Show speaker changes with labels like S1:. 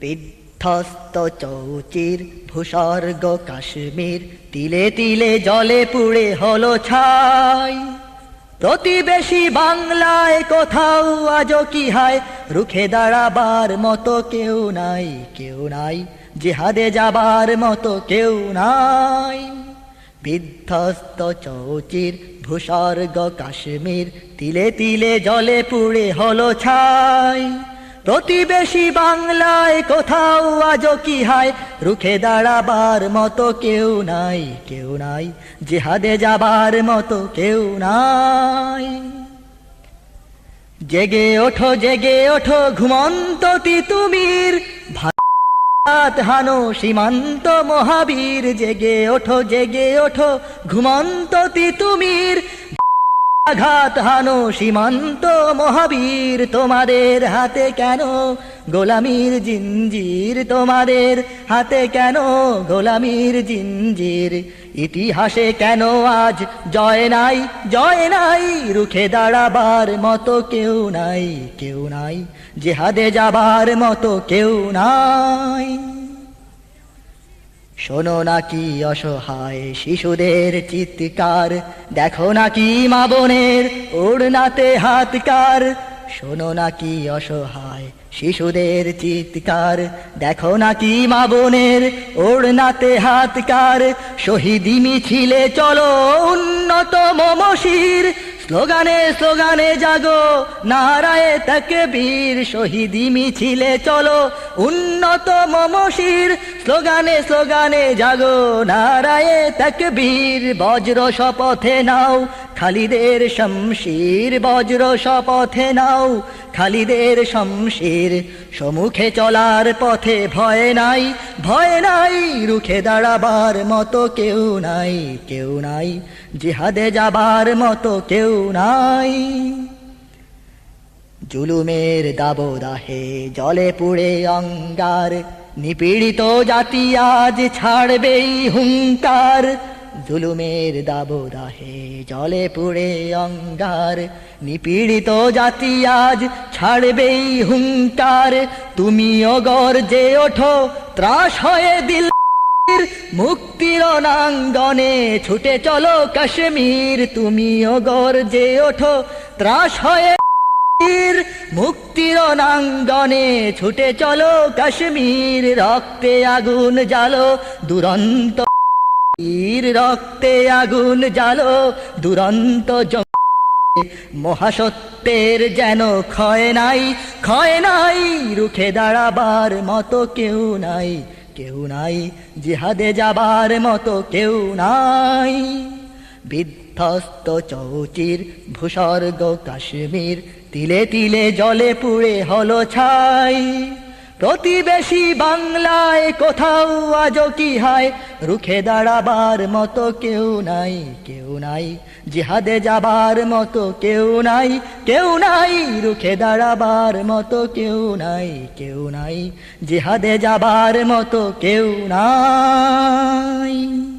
S1: বিধ্বস্ত চৌচির ভূস্বর্গ কাশ্মীর, তিলে তিলে জলে পুড়ে হলো ছাই। প্রতিবেশী বাংলায় কোথাও আজও কি হায়? রুখে দাঁড়াবার মতো কেউ নাই কেউ নাই। জেহাদে যাবার মতো কেউ নাই। বিধ্বস্ত চৌচির ভূস্বর্গ কাশ্মীর, তিলে তিলে জলে পুড়ে হলো ছাই। প্রতিবেশী বাংলায় কোথাও আজও কি হায়? রুখে দাঁড়াবার মতো কেউ নাই কেউ নাই। জেহাদে যাবার মতো কেউ নাই। জেগে ওঠো জেগে ওঠো, ঘুমন্ত তিতুমির। ভাত হানো সীমান্ত মহাবীর। জেগে ওঠো জেগে ওঠো, ঘুমন্ত তিতুমির। আঘাত হানো সীমান্ত মহাবীর তোমাদের হাতে কেন? গোলামীর জিঞ্জির তোমাদের হাতে কেন? গোলামীর জিঞ্জির ইতিহাসে কেন আজ জয় নাই? জয় নাই, রুখে দাঁড়াবার মতো কেউ নাই কেউ নাই, জেহাদে যাবার মতো কেউ নাই। শোনো নাকি অসহায় শিশুদের চিৎকার, দেখো নাকি মা বোনের ওড়নাতে হাতকার শোনো নাকি অসহায় শিশুদের চিৎকার, দেখো নাকি মা বোনের ওড়নাতে হাতকার শহীদি মিছিলে চলো উন্নত মমশির স্লোগানে স্লোগানে জাগো। নারায়ে তাকে বীর শহীদি মিছিলে চলো। উন্নত মমশির, স্লোগানে স্লোগানে জাগো। নারায়ে তাকে বীর বজ্র শপথে নাও। খালিদের শমশির, বজ্র শপথে নাও। খালিদের শমশির সমুখে চলার পথে ভয় নাই ভয় নাই, রুখে দাঁড়াবার মতো কেউ নাই কেউ নাই, জিহাদে যাবার মতো কেউ নাই। জুলুমের দাবদাহে জলে পুড়ে অঙ্গার, নিপীড়িত জাতি আজ ছাড়বেই হুঙ্কার জুলুমের দাবদাহে জলে পুড়ে অঙ্গার, নিপীড়িত জাতি আজ ছাড়বেই হুঙ্কার তুমিও গর্জে ওঠো, ত্রাস হয়ে দিল। মুক্তির নাঙ্গনে ছুটে চলো কাশ্মীর। তুমিও গর্জে ওঠো, ত্রাস হয়ে মুক্তির নাঙ্গনে ছুটে চলো কাশ্মীর। রক্তে আগুন জালো দুরন্ত বীর রক্তে আগুন জালো দুরন্ত মহাসত্যের যেন ক্ষয় নাই ক্ষয় নাই, রুখে দাঁড়াবার মতো কেউ নাই কেউ নাই, জিহাদে যাবার মতো কেউ নাই। বিধ্বস্ত চৌচির ভূস্বর্গ কাশ্মীর, তিলে তিলে জলে পুড়ে হলো ছাই। প্রতিবেশী বাংলায় কোথাও আজও কি হায়? রুখে দাঁড়াবার মতো কেউ নাই কেউ নাই। জিহাদে যাবার মতো কেউ নাই কেউ নাই। রুখে দাঁড়াবার মতো কেউ নাই কেউ নাই। জিহাদে যাবার মতো কেউ নাই।